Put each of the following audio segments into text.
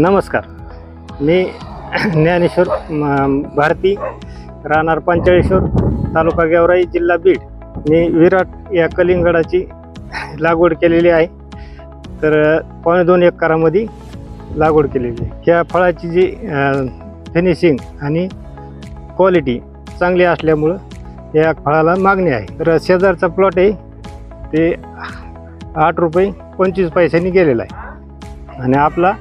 नमस्कार. मी ज्ञानेश्वर भारती राहणार पंचाळेश्वर तालुका गेवराई जिल्हा बीड. मी विराट या कलिंगडाची लागवड केलेली आहे. तर पावणे दोन एकरामध्ये लागवड केलेली आहे. या फळाची जी फिनिशिंग आणि क्वालिटी चांगली असल्यामुळं या फळाला मागणी आहे. तर शेजारचा प्लॉट आहे. ते आठ रुपये पंचवीस पैशांनी गेलेला आहे. आणि आपला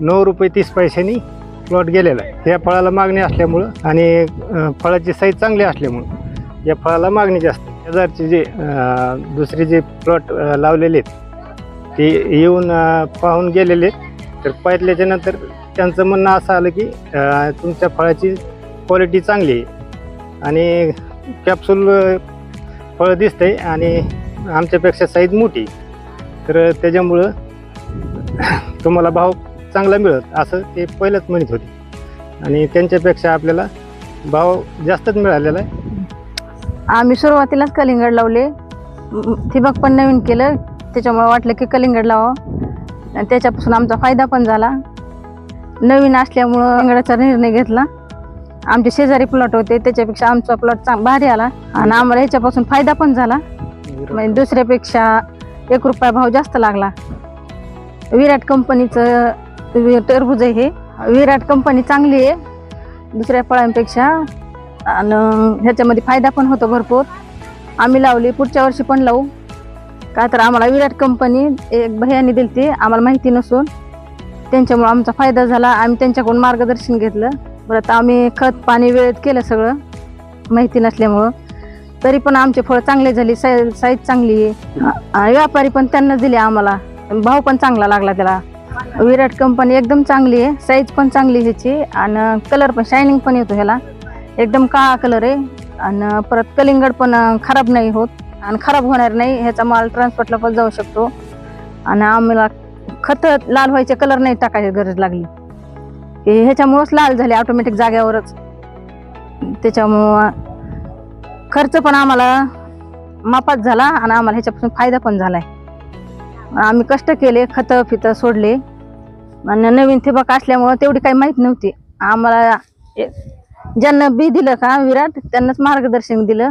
नऊ रुपये तीस पैशांनी प्लॉट गेलेला आहे. या फळाला मागणी असल्यामुळं आणि फळाची साईज चांगली असल्यामुळं या फळाला मागणी जास्त शेजारचे जे दुसरे जे प्लॉट लावलेले आहेत ते येऊन पाहून गेलेले आहेत. तर पाहिल्याच्या नंतर त्यांचं म्हणणं असं आलं की तुमच्या फळाची क्वालिटी चांगली आहे. आणि कॅप्सूल फळं दिसतंय आणि आमच्यापेक्षा साईज मोठी तर त्याच्यामुळं तुम्हाला भाव चांगला मिळत असं ते पहिलंच म्हणत होते. आणि त्यांच्यापेक्षा आपल्याला भाव जास्तच मिळालेला आहे. आम्ही सुरुवातीलाच कलिंगड लावले. म- ठिबक पण नवीन केलं. त्याच्यामुळे वाटलं की कलिंगड लावावं. आणि त्याच्यापासून आमचा फायदा पण झाला. नवीन असल्यामुळं कलिंगडाचा निर्णय घेतला. आमचे शेजारी प्लॉट होते. त्याच्यापेक्षा आमचा प्लॉट चांग भारी आला. आणि आम्हाला ह्याच्यापासून फायदा पण झाला. म्हणजे दुसऱ्यापेक्षा एक रुपया भाव जास्त लागला. विराट कंपनीचं टरबूज आहे हे. विराट कंपनी चांगली आहे दुसऱ्या फळांपेक्षा. आणि ह्याच्यामध्ये फायदा पण होतो भरपूर. आम्ही लावली पुढच्या वर्षी पण लावू. का तर आम्हाला विराट कंपनी एक भैयानी दिली ती आम्हाला माहिती नसून. त्यांच्यामुळं आमचा फायदा झाला. आम्ही त्यांच्याकडून मार्गदर्शन घेतलं. परत आम्ही खत पाणी वेळेत केलं सगळं. माहिती नसल्यामुळं. तरी पण आमचे फळ चांगले झाली. साईज साईज चांगली आहे. व्यापारी पण त्यांनाच दिले आम्हाला. भाव पण चांगला लागला त्याला. विराट कंपनी एकदम चांगली आहे. साईज पण चांगली आहे ह्याची आणि कलर पण शायनिंग पण येतो ह्याला. एकदम काळा कलर आहे. आणि परत कलिंगड पण खराब नाही होत. आणि खराब होणार नाही. ह्याचा माल ट्रान्सपोर्टला पण जाऊ शकतो. आणि आम्हाला खत लाल व्हायचे कलर नाही टाकायची गरज लागली. की ह्याच्यामुळंच लाल झाले ऑटोमॅटिक जाग्यावरच. त्याच्यामुळं खर्च पण आम्हाला मापात झाला. आणि आम्हाला ह्याच्यापासून फायदा पण झाला आहे आम्ही कष्ट केले खतं फितं सोडले. आणि नवीन ठिबक असल्यामुळं तेवढी काही माहीत नव्हती. आम्हाला ए- ज्यांना बी दिलं का विराट त्यांनाच मार्गदर्शन दिलं.